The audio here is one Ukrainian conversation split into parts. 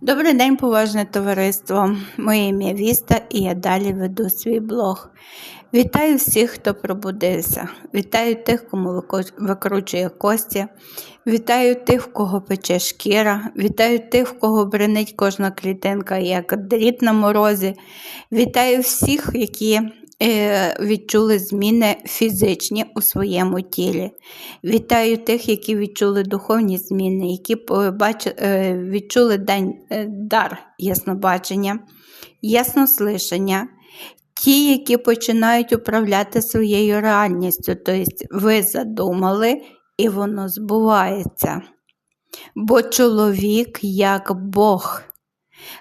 Добрий день, поважне товариство. Моє ім'я Віста і я далі веду свій блог. Вітаю всіх, хто пробудився. Вітаю тих, кому викручує кості. Вітаю тих, в кого пече шкіра. Вітаю тих, в кого бренить кожна клітинка, як дріт на морозі. Вітаю всіх, які відчули зміни фізичні у своєму тілі. Вітаю тих, які відчули духовні зміни, які е, відчули е, дар яснобачення, яснослишання. Ті, які починають управляти своєю реальністю, тобто ви задумали і воно збувається. Бо чоловік як Бог.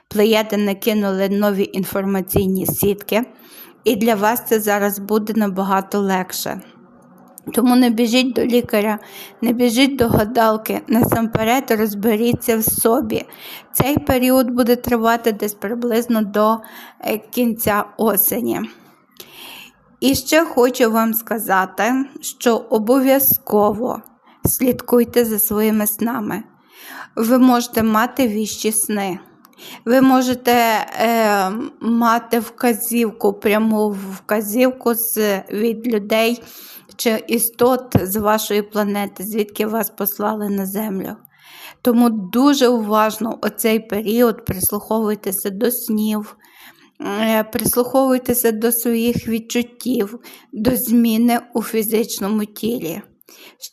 Плеяди накинули нові інформаційні сітки, і для вас це зараз буде набагато легше. Тому не біжіть до лікаря, не біжіть до гадалки, насамперед розберіться в собі. Цей період буде тривати десь приблизно до е, кінця осені. І ще хочу вам сказати, що обов'язково слідкуйте за своїми снами. Ви можете мати віщі сни. Ви можете е, мати вказівку, пряму вказівку з, від людей чи істот з вашої планети, звідки вас послали на землю. Тому дуже уважно у цей період прислуховуйтеся до снів, е, прислуховуйтеся до своїх відчуттів, до зміни у фізичному тілі.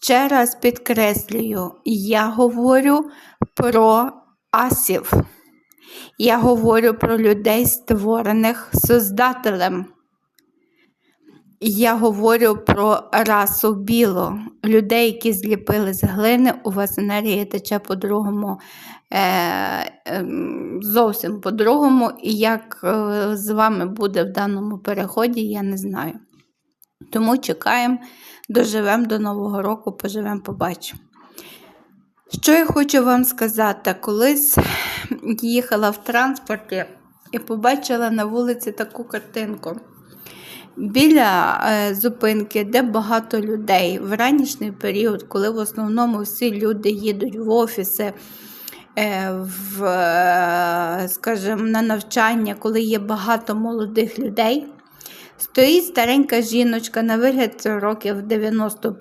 Ще раз підкреслюю, я говорю про асів. Я говорю про людей, створених Создателем. Я говорю про расу білу, людей, які зліпили з глини, у вас енергія тече по-другому, е, е, зовсім по-другому. І як е, з вами буде в даному переході, я не знаю. Тому чекаємо, доживемо до Нового року, поживемо, побачимо. Що я хочу вам сказати, колись їхала в транспорті і побачила на вулиці таку картинку. Біля е, зупинки, де багато людей, в ранішній період, коли в основному всі люди їдуть в офіси, е, в, е, скажімо, на навчання, коли є багато молодих людей, стоїть старенька жіночка на вигляд років 90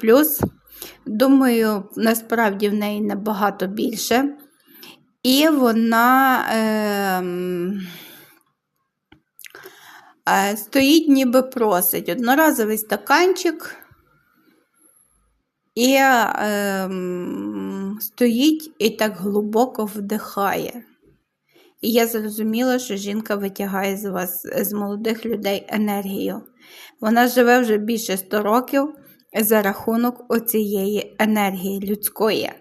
Думаю, насправді в неї набагато більше. І вона е, е, стоїть, ніби просить одноразовий стаканчик і е, стоїть і так глибоко вдихає. І я зрозуміла, що жінка витягає з вас, з молодих людей енергію. Вона живе вже більше 100 років за рахунок оцієї енергії людської.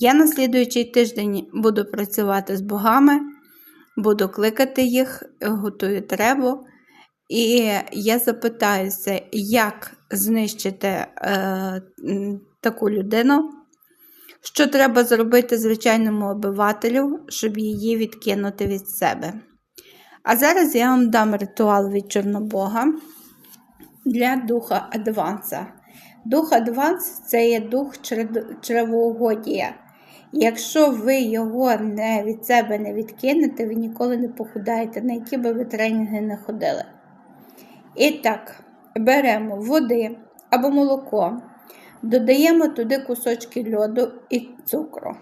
Я на слідуючий тиждень буду працювати з богами, буду кликати їх, готую требу. І я запитаюся, як знищити е, таку людину, що треба зробити звичайному обивателю, щоб її відкинути від себе. А зараз я вам дам ритуал від Чорнобога для духа Адванса. Дух Адванс це є дух чревоугодія. Якщо ви його не від себе не відкинете, ви ніколи не похудаєте, на які би ви тренінги не ходили. І так, беремо води або молоко, додаємо туди кусочки льоду і цукру.